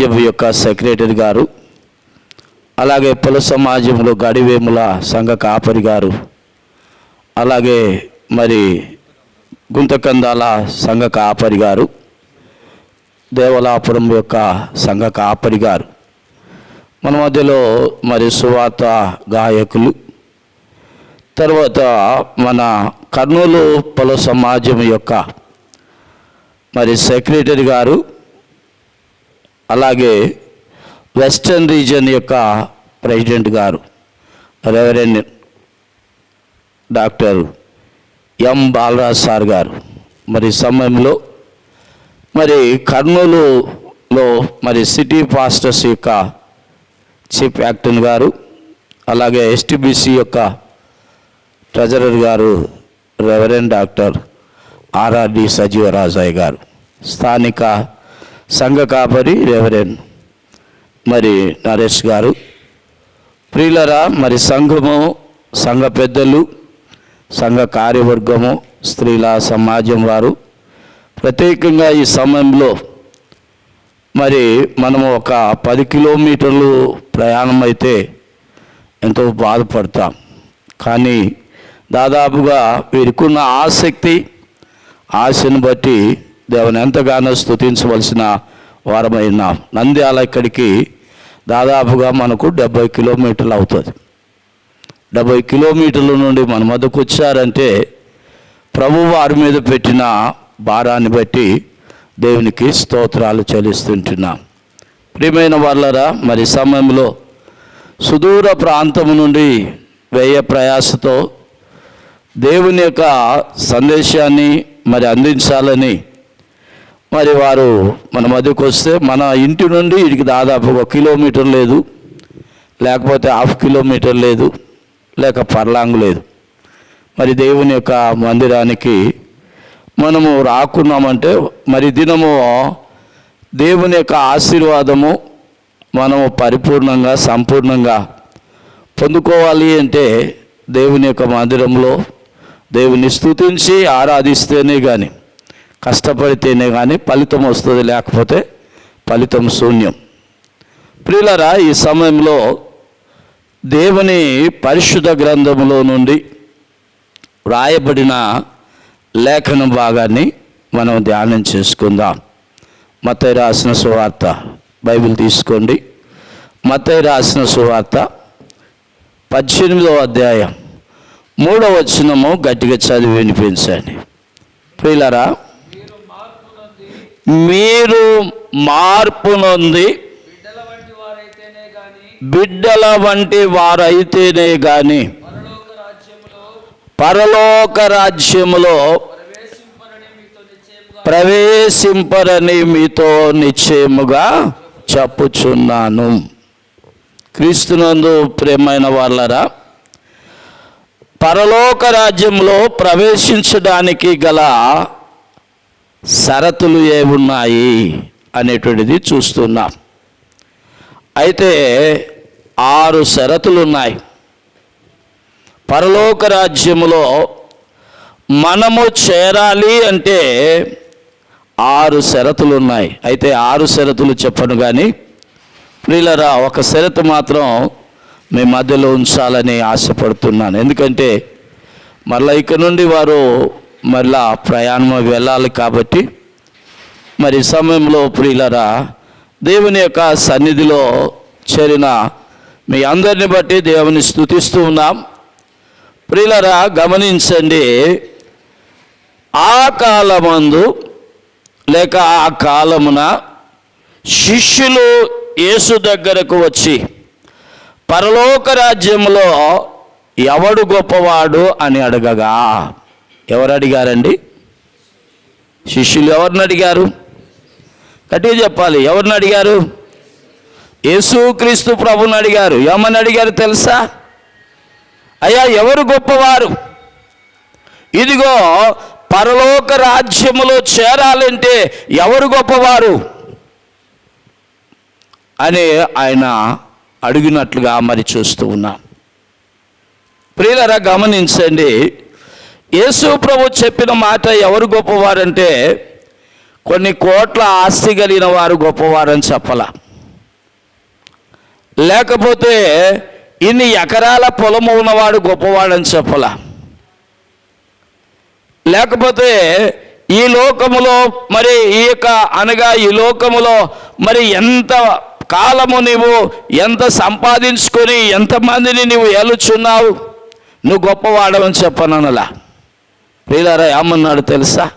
సమాజం యొక్క సెక్రటరీ గారు అలాగే పుల సమాజంలో గడివేముల సంఘ కాపరి గారు అలాగే మరి గుంతకందాల సంఘ కాపరి గారు దేవలాపురం యొక్క సంఘ కాపరి గారు. మన మధ్యలో మరి సువాత గాయకులు తర్వాత మన కర్నూలు పలు సమాజం యొక్క మరి సెక్రటరీ గారు అలాగే వెస్టర్న్ రీజన్ యొక్క ప్రెసిడెంట్ గారు reverend doctor M Balaraj sir గారు. మరి సమయంలో మరి కర్నూలులో మరి సిటీ పాస్టర్స్ యొక్క చీఫ్ యాక్టన్ గారు అలాగే ఎస్టీబీసీ యొక్క ట్రెజరర్ గారు రెవరెండ్ డాక్టర్ ఆర్ఆర్డి సజీవరాజయ్య గారు. స్థానిక సంఘ కాపరి రేవరేన్ మరి నరేష్ గారు. ప్రియులరా మరి సంఘము సంఘ పెద్దలు సంఘ కార్యవర్గము స్త్రీల సమాజం వారు ప్రత్యేకంగా ఈ సమయంలో మరి మనము ఒక పది కిలోమీటర్లు ప్రయాణం అయితే ఎంతో బాధపడతాం. కానీ దాదాపుగా వీరికున్న ఆసక్తి ఆశను బట్టి దేవుని ఎంతగానో స్థుతించవలసిన వారమైన నంద్యాల ఇక్కడికి దాదాపుగా మనకు డెబ్బై కిలోమీటర్లు అవుతుంది. డెబ్బై కిలోమీటర్ల నుండి మన మధ్యకు వచ్చారంటే ప్రభు వారి మీద పెట్టిన భారాన్ని బట్టి దేవునికి స్తోత్రాలు చెల్లిస్తుంటున్నాం. ప్రియమైన వాళ్ళరా మరి సమయంలో సుదూర ప్రాంతం నుండి వేయ ప్రయాసతో దేవుని యొక్క సందేశాన్ని మరి అందించాలని మరి వారు మన మధ్యకు వస్తే మన ఇంటి నుండి ఇడికి దాదాపు ఒక కిలోమీటర్ లేదు. లేకపోతే హాఫ్ కిలోమీటర్ లేదు. లేక పర్లాంగ్ లేదు. మరి దేవుని యొక్క మందిరానికి మనము రాకున్నామంటే మరి దినము దేవుని యొక్క ఆశీర్వాదము మనము పరిపూర్ణంగా సంపూర్ణంగా పొందుకోవాలి అంటే దేవుని యొక్క మందిరంలో దేవుని స్థుతించి ఆరాధిస్తేనే కానీ కష్టపడితేనే కానీ ఫలితం వస్తుంది లేకపోతే ఫలితం శూన్యం. ప్రియులరా ఈ సమయంలో దేవుని పరిశుద్ధ గ్రంథములో నుండి వ్రాయబడిన లేఖన భాగాన్ని మనం ధ్యానం చేసుకుందాం. మత్తయి రాసిన సువార్త బైబిల్ తీసుకోండి. మత్తయి రాసిన సువార్త పద్దెనిమిదవ అధ్యాయం మూడవ వచనము గట్టిగా చదివి వినిపించండి. ప్రియులరా మీరు మార్పు నొంది బిడ్డల వంటి వారైతేనే గాని పరలోక రాజ్యములో ప్రవేశింపరని మీతో నిశ్చయముగా ప్రవేశింపరని మీతో నిశ్చయముగా చెప్పుచున్నాను. క్రీస్తునందు ప్రేమైన వాళ్ళరా పరలోక రాజ్యంలో ప్రవేశించడానికి గల షరతులు ఏమున్నాయి అనేటువంటిది చూస్తున్నాం. అయితే ఆరు షరతులు ఉన్నాయి పరలోక రాజ్యములో మనము చేరాలి అంటే ఆరు షరతులు ఉన్నాయి అయితే ఆరు షరతులు చెప్పను కానీ ప్రియులరా ఒక షరతు మాత్రం మీ మధ్యలో ఉంచాలని ఆశపడుతున్నాను. ఎందుకంటే మరలా ఇక నుండి వారు మరలా ప్రయాణం వెళ్ళాలి కాబట్టి మరి సమయంలో ప్రియులరా దేవుని యొక్క సన్నిధిలో చేరిన మీ అందరిని బట్టి దేవుని స్తుతిస్తూ ఉన్నాం. ప్రియులరా గమనించండి ఆ కాలమందు లేక ఆ కాలమున శిష్యులు యేసు దగ్గరకు వచ్చి పరలోక రాజ్యంలో ఎవడు గొప్పవాడు అని అడగగా. ఎవరు అడిగారండి? శిష్యులు ఎవరిని అడిగారు? గట్టిగా చెప్పాలి ఎవరిని అడిగారు? యేసుక్రీస్తు ప్రభుని అడిగారు. ఏమని అడిగారు తెలుసా? అయ్యా ఎవరు గొప్పవారు? ఇదిగో పరలోక రాజ్యములో చేరాలంటే ఎవరు గొప్పవారు? అని ఆయన అడిగినట్లుగా మరి చూస్తూ ఉన్నాం. ప్రియులరా గమనించండి యేసు ప్రభు చెప్పిన మాట ఎవరు గొప్పవారంటే కొన్ని కోట్ల ఆస్తి కలిగిన వారు గొప్పవారని చెప్పాల. లేకపోతే ఇన్ని ఎకరాల పొలము ఉన్నవాడు గొప్పవాడని చెప్పాల. లేకపోతే ఈ లోకములో మరి ఈ యొక్క అనగా ఈ లోకములో మరి ఎంత కాలము నీవు ఎంత సంపాదించుకొని ఎంతమందిని నీవు ఏలుచున్నావు నువ్వు గొప్పవాడవని చెప్పనలా ప్రియులారా ఏమన్నాడు తెలుసా?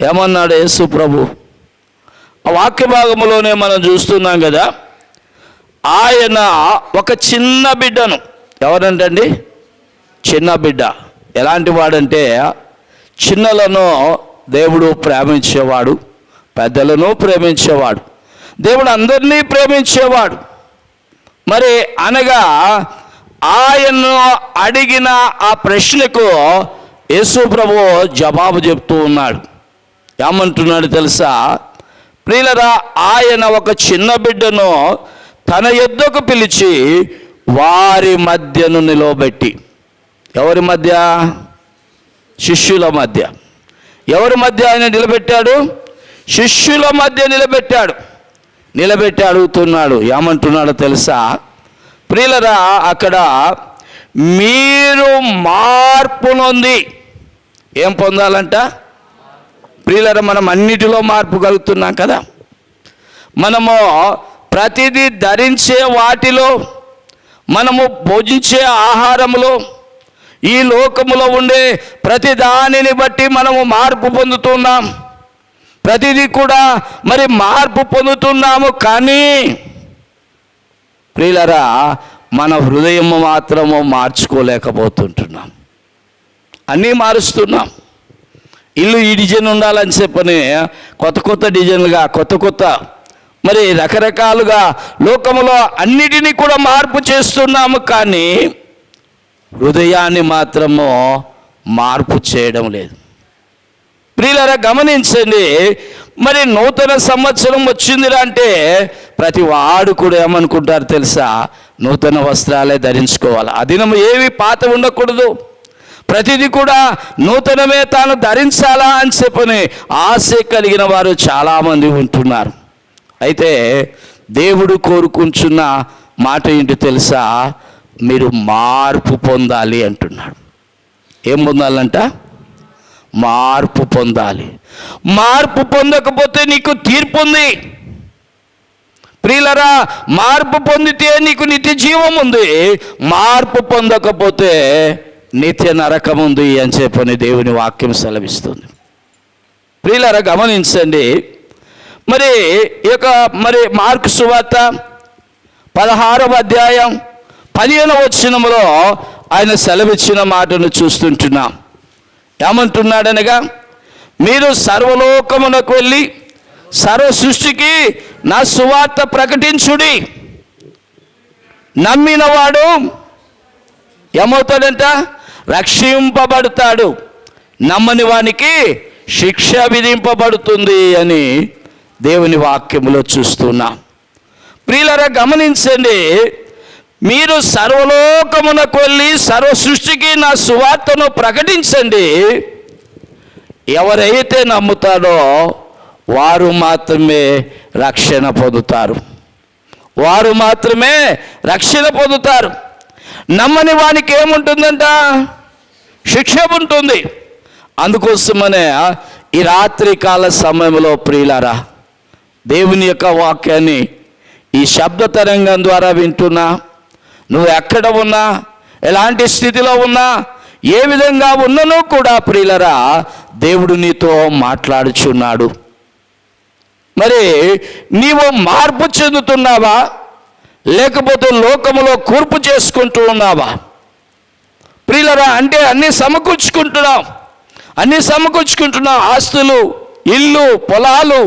ఏమన్నాడు యేసు ప్రభు. ఆ వాక్య భాగంలోనే మనం చూస్తున్నాం కదా ఆయన ఒక చిన్న బిడ్డను. ఎవరంటండి? చిన్న బిడ్డ. ఎలాంటి వాడంటే చిన్నలను దేవుడు ప్రేమించేవాడు పెద్దలను ప్రేమించేవాడు దేవుడు అందరినీ ప్రేమించేవాడు. మరి అనగా ఆయన్ను అడిగిన ఆ ప్రశ్నకు యేసు ప్రభు జవాబు చెప్తూ ఉన్నాడు. ఏమంటున్నాడు తెలుసా? ప్రియులరా ఆయన ఒక చిన్న బిడ్డను తన ఎద్దుకు పిలిచి వారి మధ్యను నిలవబెట్టి. ఎవరి మధ్య? శిష్యుల మధ్య. ఎవరి మధ్య ఆయన నిలబెట్టాడు? శిష్యుల మధ్య నిలబెట్టాడు. నిలబెట్టి అడుగుతున్నాడు ఏమంటున్నాడో తెలుసా? ప్రియులరా అక్కడ మీరు మార్పు నొంది. ఏం పొందాలంట? ప్రియులర మనం అన్నిటిలో మార్పు కలుగుతున్నాం కదా. మనము ప్రతిదీ ధరించే వాటిలో మనము భోజించే ఆహారములో ఈ లోకములో ఉండే ప్రతి దానిని బట్టి మనము మార్పు పొందుతున్నాం. ప్రతిదీ కూడా మరి మార్పు పొందుతున్నాము కానీ ప్రియులరా మన హృదయం మాత్రము మార్చుకోలేకపోతుంటున్నాం. అన్నీ మారుస్తున్నాం. ఇల్లు ఈ డిజైన్ ఉండాలని చెప్పని కొత్త కొత్త డిజైన్లుగా కొత్త కొత్త మరి రకరకాలుగా లోకములో అన్నిటినీ కూడా మార్పు చేస్తున్నాము కానీ హృదయాన్ని మాత్రము మార్పు చేయడం లేదు. ప్రియులరా గమనించండి మరి నూతన సంవత్సరం వచ్చిందిరా అంటే ప్రతి వాడు కూడా ఏమనుకుంటారు తెలుసా? నూతన వస్త్రాలే ధరించుకోవాలి. ఆ దినం ఏవి పాత ఉండకూడదు. ప్రతిదీ కూడా నూతనమే తాను ధరించాలా అని చెప్పని ఆశ కలిగిన వారు చాలామంది ఉంటున్నారు. అయితే దేవుడు కోరుకుంటున్న మాట ఏంటి తెలుసా? మీరు మార్పు పొందాలి అంటున్నాడు. ఏం పొందాలంట? మార్పు పొందాలి. మార్పు పొందకపోతే నీకు తీర్పు ఉంది. ప్రియులరా మార్పు పొందితే నీకు నిత్య జీవం ఉంది. మార్పు పొందకపోతే నిత్య నరకం ఉంది అని చెప్పని దేవుని వాక్యం సెలవిస్తుంది. ప్రియులరా గమనించండి. మరి ఈ యొక్క మరి మార్కు సువార్త పదహారవ అధ్యాయం పదిహేనవ వచ్చినములో ఆయన సెలవిచ్చిన మాటను చూస్తుంటున్నాం. ఏమంటున్నాడనగా మీరు సర్వలోకమునకు వెళ్ళి సర్వ సృష్టికి నా సువార్త ప్రకటించుడి. నమ్మినవాడు ఏమవుతాడంట? రక్షింపబడతాడు. నమ్మని వానికి శిక్ష విధింపబడుతుంది అని దేవుని వాక్యములో చూస్తున్నాం. ప్రియులరా గమనించండి మీరు సర్వలోకమునకు వెళ్ళి సర్వ సృష్టికి నా సువార్తను ప్రకటించండి. ఎవరైతే నమ్ముతారో వారు మాత్రమే రక్షణ పొందుతారు. వారు మాత్రమే రక్షణ పొందుతారు. నమ్మని వానికి ఏముంటుందంట? శిక్ష ఉంటుంది అందుకోసమనే ఈ రాత్రి కాల సమయంలో ప్రియులారా దేవుని యొక్క వాక్యాన్ని ఈ శబ్ద తరంగం ద్వారా వింటున్నా నువ్వు ఎక్కడ ఉన్నా ఎలాంటి స్థితిలో ఉన్నా ఏ విధంగా ఉన్ననో కూడా ప్రియులరా దేవుడు నీతో మాట్లాడుచున్నాడు. మరి నీవు మార్పు చెందుతున్నావా? లేకపోతే లోకములో కూర్పు చేసుకుంటూ ఉన్నావా? ప్రియులరా అంటే అన్నీ సమకూర్చుకుంటున్నాం. అన్నీ సమకూర్చుకుంటున్నాం. ఆస్తులు ఇల్లు పొలాలు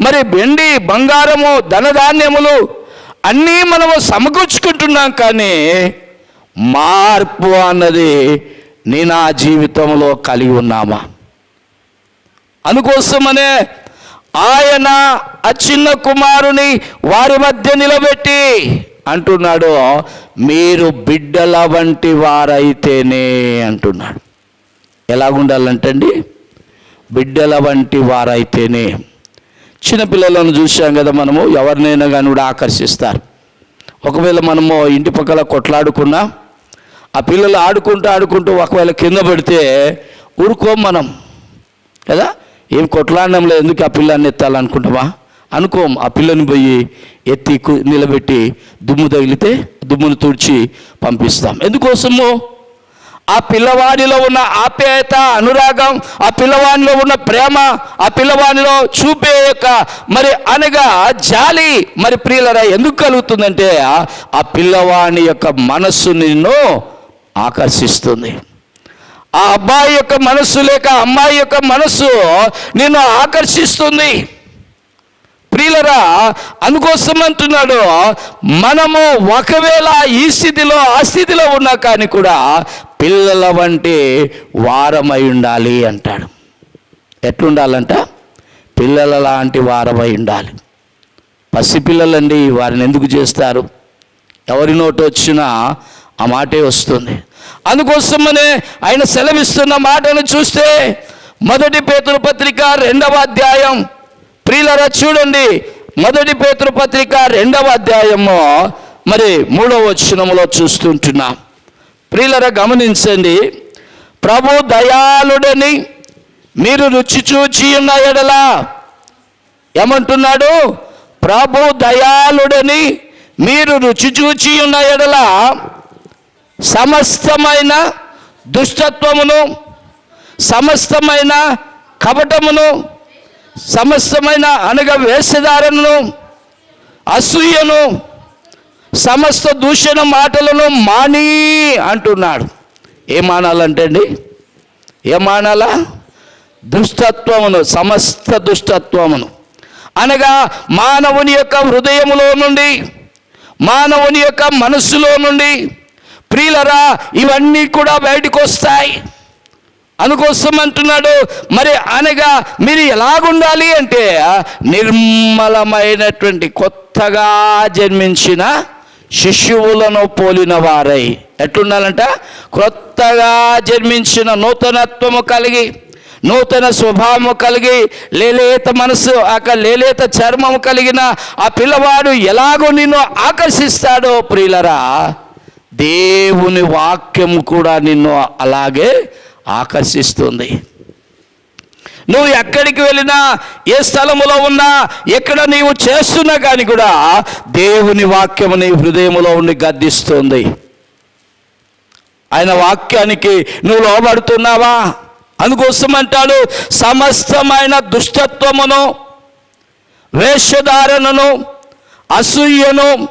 మరి వెండి బంగారము ధనధాన్యములు అన్నీ మనము సమకూర్చుకుంటున్నాం కానీ మార్పు అన్నది నీ నా జీవితంలో కలిగి ఉన్నామా? అందుకోసమనే ఆయన ఆ చిన్న కుమారుని వారి మధ్య నిలబెట్టి అంటున్నాడు మీరు బిడ్డల వంటి వారైతేనే అంటున్నాడు. ఎలాగుండాలంటండి? బిడ్డల వంటి వారైతేనే. చిన్నపిల్లలను చూసాం కదా మనము ఎవరినైనా కానీ కూడా ఆకర్షిస్తారు. ఒకవేళ మనము ఇంటి పక్కల కొట్లాడుకున్నా ఆ పిల్లలు ఆడుకుంటూ ఆడుకుంటూ ఒకవేళ కింద పెడితే ఊరుకోం మనం. కదా? ఏం కొట్లాడడంలో ఎందుకు ఆ పిల్లాన్ని ఎత్తాలనుకుంటామా అనుకోం ఆ పిల్లని పోయి ఎత్తి నిలబెట్టి దుమ్ము తగిలితే దుమ్మును తుడిచి పంపిస్తాం. ఎందుకోసము? ఆ పిల్లవాడిలో ఉన్న ఆప్యాయత అనురాగం ఆ పిల్లవాడిలో ఉన్న ప్రేమ ఆ పిల్లవాడిలో చూపే యొక్క మరి అనగా జాలి మరి ప్రియులరా ఎందుకు కలుగుతుందంటే ఆ- ఆ పిల్లవాడి యొక్క మనస్సు నిన్ను ఆకర్షిస్తుంది. ఆ అబ్బాయి యొక్క మనస్సు లేక అమ్మాయి యొక్క మనస్సు నిన్ను ఆకర్షిస్తుంది. ప్రియులరా అందుకోసం అంటున్నాడు మనము ఒకవేళ ఈ స్థితిలో ఆ స్థితిలో ఉన్నా కానీ కూడా పిల్లల వంటి వారమై ఉండాలి అంటాడు. ఎట్లుండాలంట? పిల్లల లాంటి వారమై ఉండాలి. పసిపిల్లలండి వారిని ఎందుకు చేస్తారు? ఎవరి నోటు వచ్చినా ఆ మాటే వస్తుంది. అందుకోసమనే ఆయన సెలవిస్తున్న మాటను చూస్తే మొదటి పేతుల పత్రిక రెండవ అధ్యాయం ప్రియులరా చూడండి మొదటి పేతురు పత్రిక రెండవ అధ్యాయము. మరి మూడవ వచనములో చూస్తుంటున్నాం. ప్రియులరా గమనించండి ప్రభు దయాళుడని మీరు రుచి చూచి ఉన్న ఎడలా ఏమంటున్నాడు? ప్రభు దయాళుడని మీరు రుచి చూచి ఉన్న ఎడల సమస్తమైన దుష్టత్వమును సమస్తమైన కపటమును సమస్తమైన అనగా వేషధారణను అసూయను సమస్త దూషణ మాటలను మాని అంటున్నాడు. ఏమానాలంటే అండి ఏమానాలా? దుష్టత్వమును సమస్త దుష్టత్వమును. అనగా మానవుని యొక్క హృదయములో నుండి మానవుని యొక్క మనస్సులో నుండి ప్రియులరా ఇవన్నీ కూడా బయటకు వస్తాయి అందుకోసం అంటున్నాడు మరి అనగా మీరు ఎలాగుండాలి అంటే నిర్మలమైనటువంటి కొత్తగా జన్మించిన శిశువులను పోలిన వారై. ఎట్లుండాలంట? కొత్తగా జన్మించిన నూతనత్వము కలిగి నూతన స్వభావము కలిగి లేలేత మనసు ఆక లేలేత చర్మము కలిగిన ఆ పిల్లవాడు ఎలాగో నిన్ను ఆకర్షిస్తాడో ప్రియులరా దేవుని వాక్యము కూడా నిన్ను అలాగే ఆకర్షిస్తుంది. నువ్వు ఎక్కడికి వెళ్ళినా ఏ స్థలములో ఉన్నా ఎక్కడ నీవు చేస్తున్నా కానీ కూడా దేవుని వాక్యము నీ హృదయములో ఉండి గద్దిస్తుంది. ఆయన వాక్యానికి నువ్వు లోబడుతున్నావా? అందుకోసం అంటాడు సమస్తమైన దుష్టత్వమును వేషధారణను అసూయను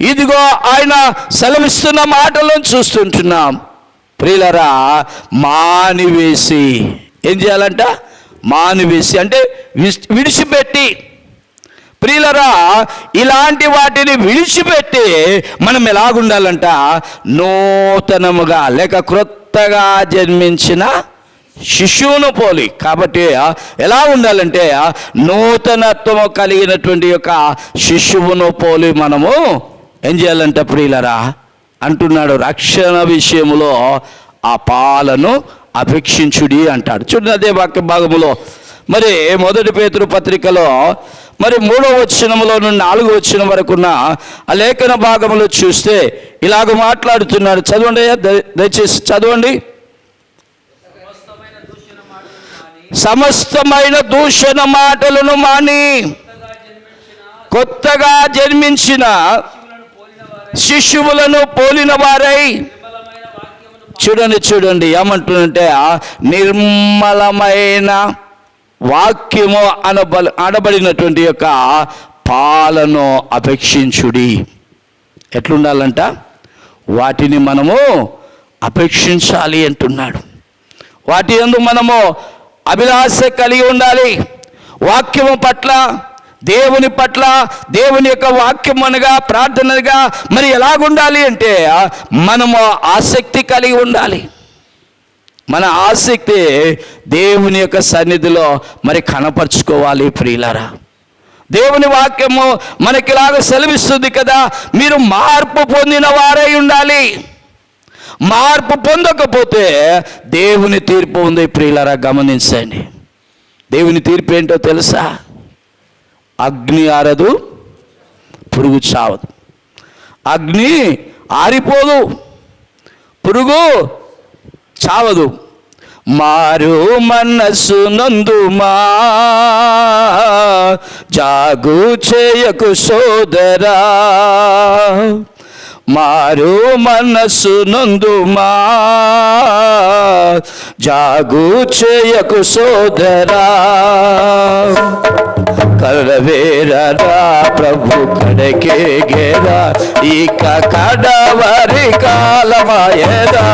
ఇదిగో ఆయన సెలవిస్తున్న మాటలను చూస్తుంటున్నాం. ప్రియులరా మానివేసి. ఏం చేయాలంట? మానివేసి. అంటే విడిచిపెట్టి. ప్రియులరా ఇలాంటి వాటిని విడిచిపెట్టి మనం ఎలాగుండాలంట? నూతనముగా లేక క్రొత్తగా జన్మించిన శిశువును పోలి. కాబట్టి ఎలా ఉండాలంటే నూతనత్వము కలిగినటువంటి యొక్క శిశువును పోలి మనము ఏం చేయాలంట ప్రియులరా? అంటున్నాడు రక్షణ విషయములో ఆ పాలను అపేక్షించుడి అంటాడు. చూడండి అదే వాక్య భాగములో. మరి మొదటి పేతురు పత్రికలో మరి మూడో వచ్చినములో నుండి నాలుగో వచ్చిన వరకున్న ఆ లేఖన భాగంలో చూస్తే ఇలాగ మాట్లాడుతున్నాడు. చదవండి దయచేసి చదవండి. సమస్తమైన దూషణ మాటలను మాని కొత్తగా జన్మించిన కొత్తగా జన్మించిన శిశువులను పోలిన వారై శిష్యువులను పోలిన వారై. చూడండి చూడండి ఏమంటుందంటే నిర్మలమైన వాక్యము అనబ అనబడినటువంటి యొక్క పాలను అపేక్షించుడి. ఎట్లుండాలంట? వాటిని మనము అపేక్షించాలి అంటున్నాడు. వాటి యందు మనము అభిలాష కలిగి ఉండాలి. వాక్యము పట్ల దేవుని పట్ల దేవుని యొక్క వాక్యం అనగా ప్రార్థనగా మరి ఎలాగుండాలి అంటే మనము ఆసక్తి కలిగి ఉండాలి. మన ఆసక్తి దేవుని యొక్క సన్నిధిలో మరి కనపరుచుకోవాలి ప్రియులరా. దేవుని వాక్యము మనకిలాగ సెలవిస్తుంది కదా మీరు మార్పు పొందిన వారై ఉండాలి. మార్పు పొందకపోతే దేవుని తీర్పు ఉంది ప్రియులరా గమనించండి. దేవుని తీర్పు ఏంటో తెలుసా? అగ్ని ఆరదు పురుగు చావదు. అగ్ని ఆరిపోదు పురుగు చావదు. మారు మనస్సు నందుమా జాగు చేయకు సోదరా. మారు మనస్సు నందుమా జాగు చేయకు సోదరా. కలవేరరా ప్రభు కడకే గేరా. ఇక కడవరి కాలమాయరా.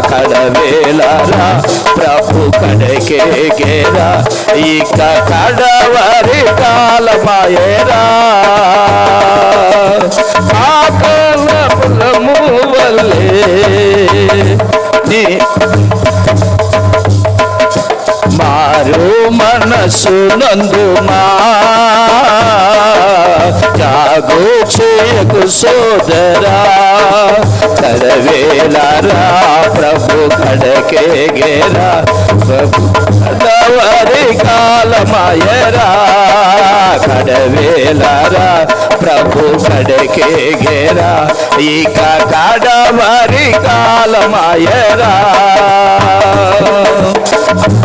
కడవేలరా ప్రభు కడకే గేరా. ఇక కడవరి కాలమాయరా. ఆకల పులము వల్లే నీ మారు మనసు నందుమా జాగు చేయకు సోదరా. కడవేలారా ప్రభు కడకే గేరా. ప్రభు కడవరి కాలమాయరా. కడవేలారా ప్రభు కడకే గేరా ఇక కడవరి కాలమాయరా.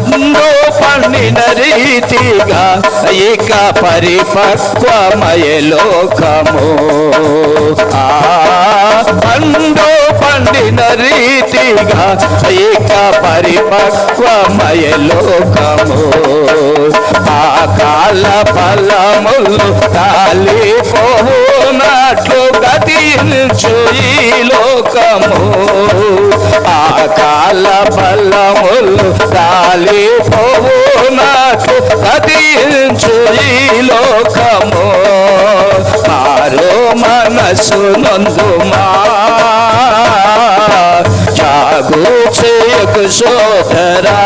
ముందు పండిన రీతిగా ఇక పరిపక్వమయ లోకము. ఆ పండు పండిన రీతిగా ఇక పరిపక్వమయ లోకము. ఆ కాల ఫల ఫలములు కాలిపోవునట్లు గతించు ఈ లోకము. ఆ కాల ఫలములు కాలిపోవునట్లు గతించు ఈ లోకము. మారో మనసు నందు నందుమా. జాగు చేయకు సోదరా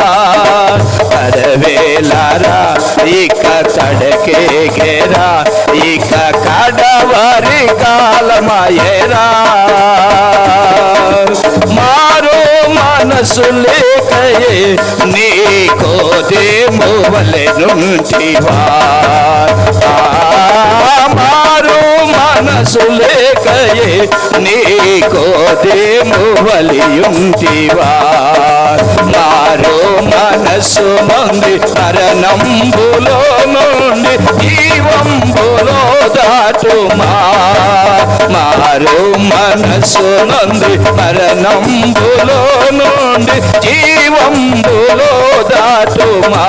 కడవేలారా ఇక కడకే గేరా ఇక కడవరి కాలమాయరా మారో మనసు లేకయే నీకో కోదేము వలె నుంటివా ఆ, మనసు లేకయే నీకో దేము బలియుంటివా మారో మనసు మంది మరణంబులో నుండి జీవంబులో దాటుమా? మారో మనసు నంది మరణంబులో నుండి జీవంబులో దాటుమా?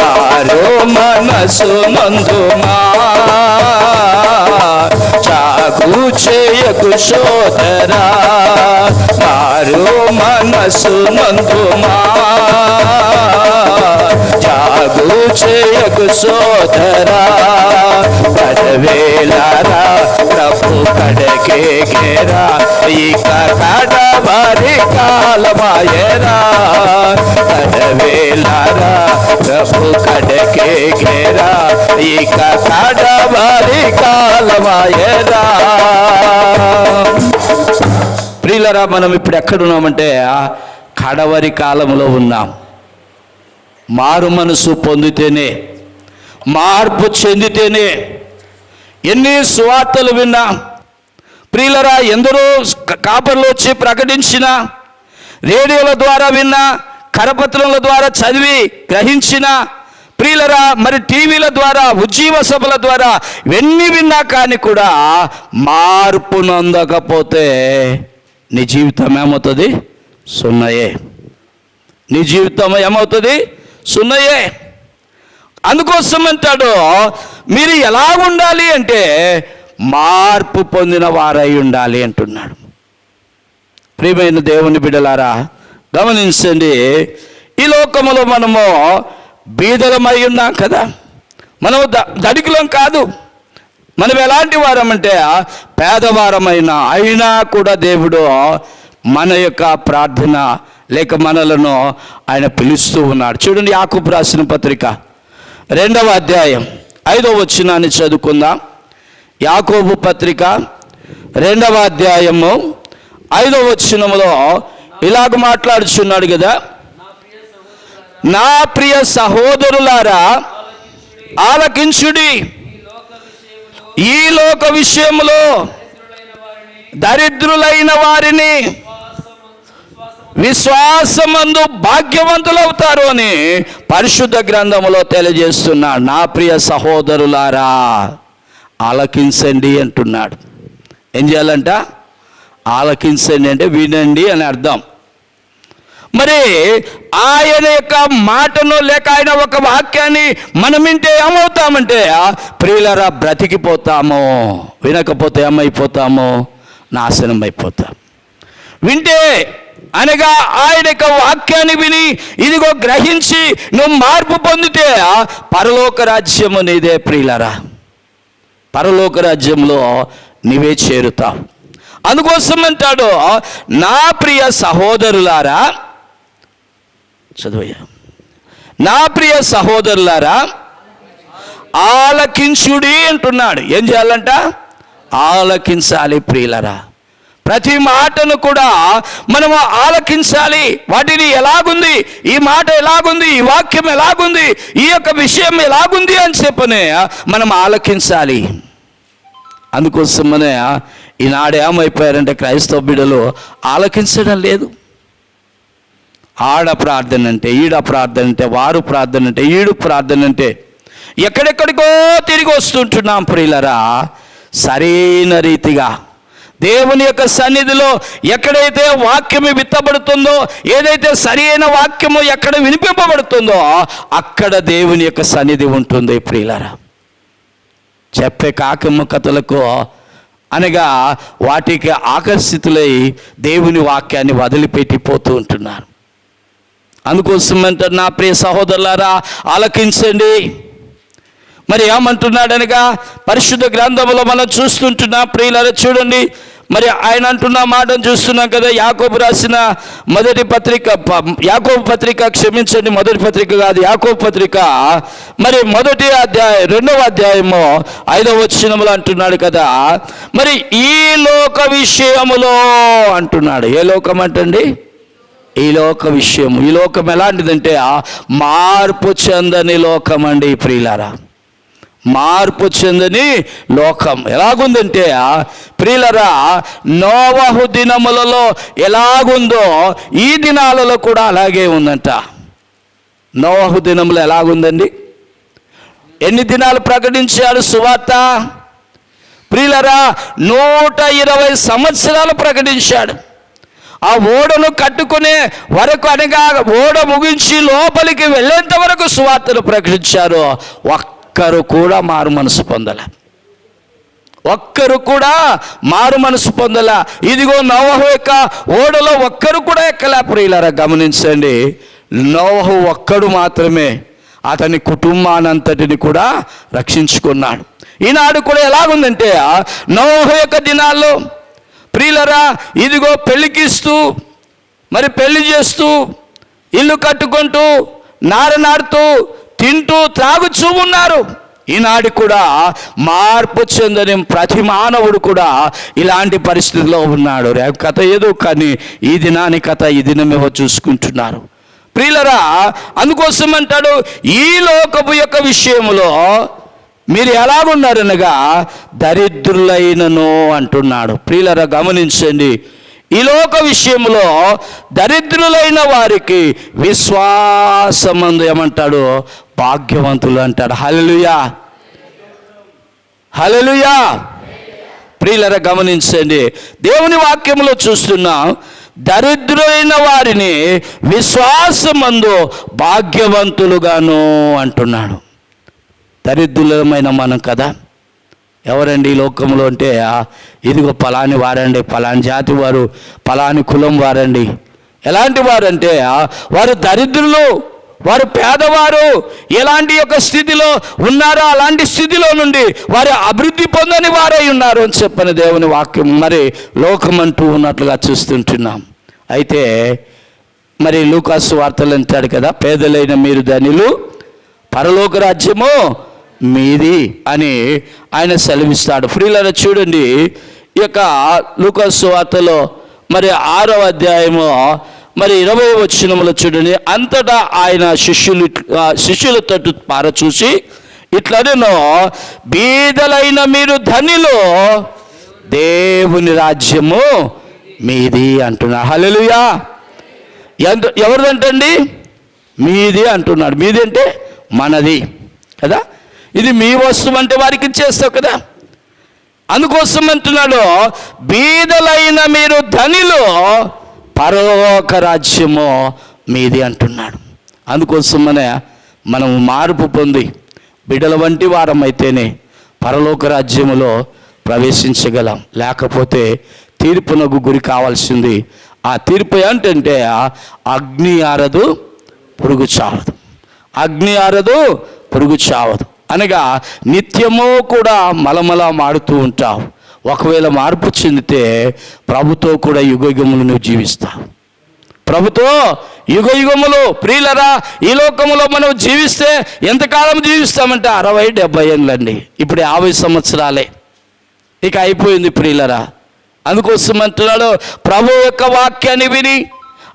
మారో మనసు నందుమా చేయకు మారు మనసు నందుమా. జాగు చేయకు సోదరా పడవేలారా ప్రభు కడకే గేరా ఇక కడవరి కాలమాయరా కడవేలారా ప్రభు కడకే గేరా ఇక కడవరి కాలమాయరా ప్రియులరా మనం ఇప్పుడు ఎక్కడున్నామంటే ఆ కడవరి కాలంలో ఉన్నాం. మారు మనసు పొందితేనే మార్పు చెందితేనే. ఎన్ని సువార్తలు విన్నా ప్రియులరా ఎందరో కాపర్లు వచ్చి ప్రకటించిన రేడియోల ద్వారా విన్నా కరపత్రముల ద్వారా చదివి గ్రహించిన ప్రియులరా మరి టీవీల ద్వారా ఉజ్జీవ సభల ద్వారా ఎన్ని విన్నా కానీ కూడా మార్పు నొందకపోతే నీ జీవితం ఏమవుతుంది? సున్నయే. నీ జీవితం ఏమవుతుంది? సున్నయే అందుకోసం అంటాడు మీరు ఎలా ఉండాలి అంటే మార్పు పొందిన వారై ఉండాలి అంటున్నాడు. ప్రియమైన దేవుని బిడ్డలారా గమనించండి ఈ లోకములో మనము బీదలమై ఉన్నాం కదా. మనం ద దడికులం కాదు. మనం ఎలాంటి వారమంటే పేదవారమైన అయినా కూడా దేవుడు మన యొక్క ప్రార్థన లేక మనలను ఆయన పిలుస్తూ ఉన్నాడు. చూడండి యాకూబ్ రాసిన పత్రిక. రెండవ అధ్యాయం ఐదవ వచ్చినాన్ని చదువుకుందాం. యాకోబు పత్రిక రెండవ అధ్యాయము ఐదవ వచ్చినములో ఇలాగ మాట్లాడుచున్నాడు కదా. నా ప్రియ సహోదరులారా ఆలకించుడి. ఈ లోక విషయంలో దరిద్రులైన వారిని విశ్వాసమందు భాగ్యవంతులవుతారు అని పరిశుద్ధ గ్రంథములో తెలియజేస్తున్నాడు నా ప్రియ సహోదరులారా ఆలకించండి అంటున్నాడు. ఏం చేయాలంట? ఆలకించండి అంటే వినండి అని అర్థం. మరి ఆయన యొక్క మాటను లేక ఆయన ఒక వాక్యాన్ని మనం వింటే ఏమవుతామంటే ప్రియులరా బ్రతికిపోతాము వినకపోతే ఏమైపోతాము? నాశనం అయిపోతాం వింటే అనగా ఆయన యొక్క వాక్యాన్ని విని ఇదిగో గ్రహించి నువ్వు మార్పు పొందితే పరలోక రాజ్యము నీదే ప్రియులరా. పరలోక రాజ్యంలో నీవే చేరుతావు అందుకోసం అంటాడు నా ప్రియ సహోదరులారా చదువయ్యా. నా ప్రియ సహోదరులారా ఆలకించుడి అంటున్నాడు. ఏం చేయాలంట? ఆలకించాలి ప్రియులరా. ప్రతి మాటను కూడా మనము ఆలకించాలి. వాటిని ఎలాగుంది? ఈ మాట ఎలాగుంది? ఈ వాక్యం ఎలాగుంది? ఈ యొక్క విషయం ఎలాగుంది అని చెప్పనే మనం ఆలకించాలి. అందుకోసమనే ఈనాడు ఏమైపోయారంటే క్రైస్తవ బిడ్డలు ఆలకించడం లేదు. ఆడ ప్రార్థన అంటే ఈడ ప్రార్థన అంటే వారు ప్రార్థన అంటే ఈడు ప్రార్థన అంటే ఎక్కడెక్కడికో తిరిగి వస్తుంటున్నాం ప్రియులరా సరైన రీతిగా దేవుని యొక్క సన్నిధిలో ఎక్కడైతే వాక్యము విత్తబడుతుందో ఏదైతే సరైన వాక్యము ఎక్కడ వినిపింపబడుతుందో అక్కడ దేవుని యొక్క సన్నిధి ఉంటుంది ప్రియులరా. చెప్పే కాకమ్మ కథలకు అనగా వాటికి ఆకర్షితులై దేవుని వాక్యాన్ని వదిలిపెట్టి పోతూ ఉంటున్నారు. అందుకోసం అంటారు నా ప్రియ సహోదరులారా ఆలకించండి. మరి ఏమంటున్నాడనగా పరిశుద్ధ గ్రంథంలో మనం చూస్తుంటున్నాం ప్రియులారా చూడండి మరి ఆయన అంటున్న మాటను చూస్తున్నాం కదా యాకోబు రాసిన మొదటి పత్రిక యాకోబు పత్రిక క్షమించండి మొదటి పత్రిక కాదు యాకోబు పత్రిక మరి మొదటి అధ్యాయం రెండవ అధ్యాయము ఐదవ వచనములో అంటున్నాడు కదా మరి ఈ లోక విషయములో అంటున్నాడు. ఏ లోకం అంటండి? ఈ లోక విషయం ఈ లోకం ఎలాంటిదంటే మార్పు చెందని లోకం అండి ప్రియులారా. మార్పు చెందని లోకం. ఎలాగుందంటే ప్రియులరా నోవహు దినములలో ఎలాగుందో ఈ దినాలలో కూడా అలాగే ఉందంట. నోవహు దినములు ఎలాగుందండి? ఎన్ని దినాలు ప్రకటించాడు సువార్త? ప్రియులరా నూట ఇరవై సంవత్సరాలు ప్రకటించాడు. ఆ ఓడను కట్టుకునే వరకు అనగా ఓడ ముగించి లోపలికి వెళ్ళేంత వరకు సువార్తను ప్రకటించారు. ఒక్కరు కూడా మారు మనసు పొందల. ఒక్కరు కూడా మారు మనసు పొందల. ఇదిగో నోవహు యొక్క ఓడలో ఒక్కరు కూడా ఎక్కలే. ప్రియులారా గమనించండి. నోవహు ఒక్కడు మాత్రమే అతని కుటుంబానంతటిని కూడా రక్షించుకున్నాడు. ఈనాడు కూడా ఎలాగుందంటే నోవహు యొక్క దినాల్లో ప్రియులరా ఇదిగో పెళ్ళికిస్తూ మరి పెళ్ళి చేస్తూ ఇల్లు కట్టుకుంటూ నారనాడుతూ తింటూ త్రాగుచూ ఉన్నారు. ఈనాడు కూడా మార్పు చెందని ప్రతి మానవుడు కూడా ఇలాంటి పరిస్థితిలో ఉన్నాడు. రేపు కథ ఏదో కానీ ఈ దినాని కథ ఈ దినమేవో చూసుకుంటున్నారు. ప్రియులరా అందుకోసం అంటాడు ఈ లోకపు యొక్క విషయములో మీరు ఎలాగున్నారనగా దరిద్రులైనను అంటున్నాడు. ప్రియులరా గమనించండి. ఈ లోక విషయంలో దరిద్రులైన వారికి విశ్వాసమందు ఏమంటాడు? భాగ్యవంతులు అంటాడు. హలలుయా హలలుయా ప్రియులర గమనించండి. దేవుని వాక్యంలో చూస్తున్నాం దరిద్రులైన వారిని విశ్వాసమందు భాగ్యవంతులుగాను అంటున్నాడు. దరిద్రులమైన మనం కదా. ఎవరండి ఈ లోకంలో అంటే ఇదిగో పలాని వారండి పలాని జాతి వారు పలాని కులం వారండి. ఎలాంటి వారంటే వారు దరిద్రులు. వారు పేదవారు ఎలాంటి యొక్క స్థితిలో ఉన్నారో అలాంటి స్థితిలో నుండి వారు అభివృద్ధి పొందని వారై ఉన్నారు అని చెప్పని దేవుని వాక్యం మరి లోకమంటూ ఉన్నట్లుగా చూస్తుంటున్నాం. అయితే మరి లూకాసు వార్తలు అంటాడు కదా పేదలైన మీరు ధనిలు పరలోక రాజ్యము మీది అని ఆయన సెలవిస్తాడు. ఫ్రీలను చూడండి ఈ యొక్క లూకాసు వార్తలో మరి ఆరో అధ్యాయము మరి ఇరవై వచ్చినములో చూడండి. అంతటా ఆయన శిష్యులు శిష్యులతో శిష్యుల తట్టు పారచూసి ఇట్లనో బీదలైన మీరు ధనిలో దేవుని రాజ్యము మీది అంటున్నా. హల్లెలూయా. ఎంత ఎవరిదంటండి? మీది అంటున్నాడు. మీది అంటే మనది. కదా? ఇది మీ వస్తువు అంటే వారికి ఇచ్చేస్తావు కదా? అందుకోసం అంటున్నాడు బీదలైన మీరు ధనిలో పరలోక రాజ్యము మీది అంటున్నాడు. అందుకోసమనే మనం మార్పు పొంది బిడల వంటి వారం అయితేనే పరలోక రాజ్యములో ప్రవేశించగలం. లేకపోతే తీర్పునకు గురి కావాల్సింది ఆ తీర్పు ఏంటంటే అగ్ని ఆరదు పురుగు చావదు. అగ్ని ఆరదు పురుగు చావదు. అనగా నిత్యము కూడా మలమల మాడుతూ ఉంటావు. ఒకవేళ మార్పు చెందితే ప్రభుతో కూడా యుగయుగములు నువ్వు జీవిస్తావు ప్రభుతో యుగ యుగములు ప్రియులరా ఈ లోకములో మనం జీవిస్తే ఎంతకాలం జీవిస్తామంటే? అరవై డెబ్బై ఏళ్ళండి. ఇప్పుడు యాభై సంవత్సరాలే. ఇక అయిపోయింది ప్రియులరా. అందుకోసం అంటున్నాడు ప్రభు యొక్క వాక్యాన్ని విని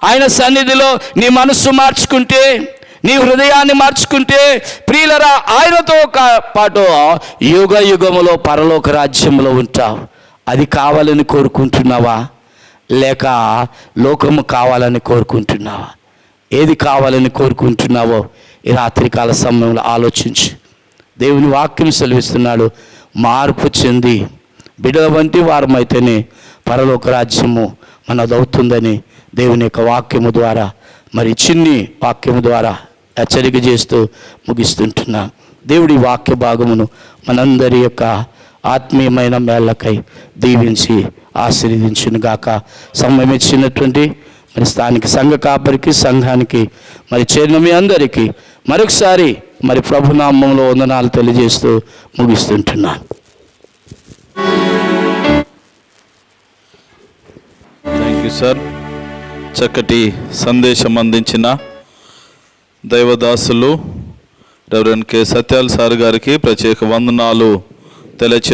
ఆయన సన్నిధిలో నీ మనస్సు మార్చుకుంటే నీ హృదయాన్ని మార్చుకుంటే ప్రియులరా ఆయనతో పాటు యుగ యుగములో పరలోక రాజ్యంలో ఉంటావు అది కావాలని కోరుకుంటున్నావా? లేక లోకము కావాలని కోరుకుంటున్నావా? ఏది కావాలని కోరుకుంటున్నావో ఈ రాత్రికాల సమయంలో ఆలోచించి. దేవుని వాక్యం సెలవిస్తున్నాడు మార్పు చెంది బిడల వంటి వారమైతేనే పరలోక రాజ్యము మనదవుతుందని దేవుని యొక్క వాక్యము ద్వారా మరి చిన్ని వాక్యము ద్వారా హెచ్చరిక చేస్తూ ముగిస్తుంటున్నా. దేవుడి వాక్య భాగమును మనందరి యొక్క ఆత్మీయమైన మేళ్ళకై దీవించి ఆశీర్వదించును గాక సమయం ఇచ్చినటువంటి మరి స్థానిక సంఘ కాపరికి సంఘానికి మరి చేరిన మీ అందరికీ మరొకసారి మరి ప్రభునామంలో వందనాలు తెలియజేస్తూ ముగిస్తుంటున్నాను థ్యాంక్ యూ సార్ చక్కటి సందేశం అందించిన దైవదాసులు రెవరెండ్ కె. సత్యాల్ సార్ గారికి ప్రత్యేక వందనాలు తెలియచే